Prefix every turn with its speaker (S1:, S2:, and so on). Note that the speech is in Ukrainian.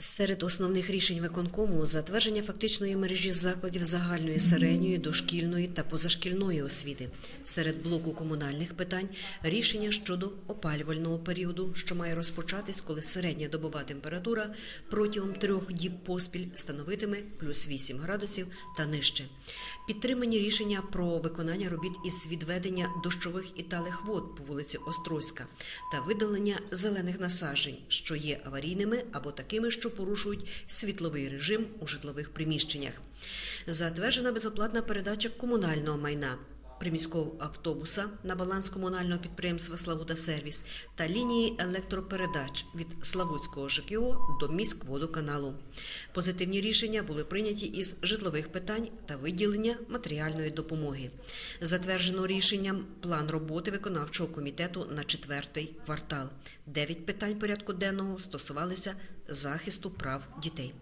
S1: Серед основних рішень виконкому затвердження фактичної мережі закладів загальної середньої, дошкільної та позашкільної освіти. Серед блоку комунальних питань рішення щодо опалювального періоду, що має розпочатись, коли середня добова температура протягом трьох діб поспіль становитиме плюс 8 градусів та нижче. Підтримані рішення про виконання робіт із відведення дощових і талих вод по вулиці Острозька та видалення зелених насаджень, що є аварійними або такими, що порушують світловий режим у житлових приміщеннях. Затверджена безоплатна передача комунального майна. Приміського автобуса на баланс комунального підприємства Славута Сервіс та лінії електропередач від Славутського ЖКО до міськводоканалу. Позитивні рішення були прийняті із житлових питань та виділення матеріальної допомоги. Затверджено рішенням план роботи виконавчого комітету на четвертий квартал. Дев'ять питань порядку денного стосувалися захисту прав дітей.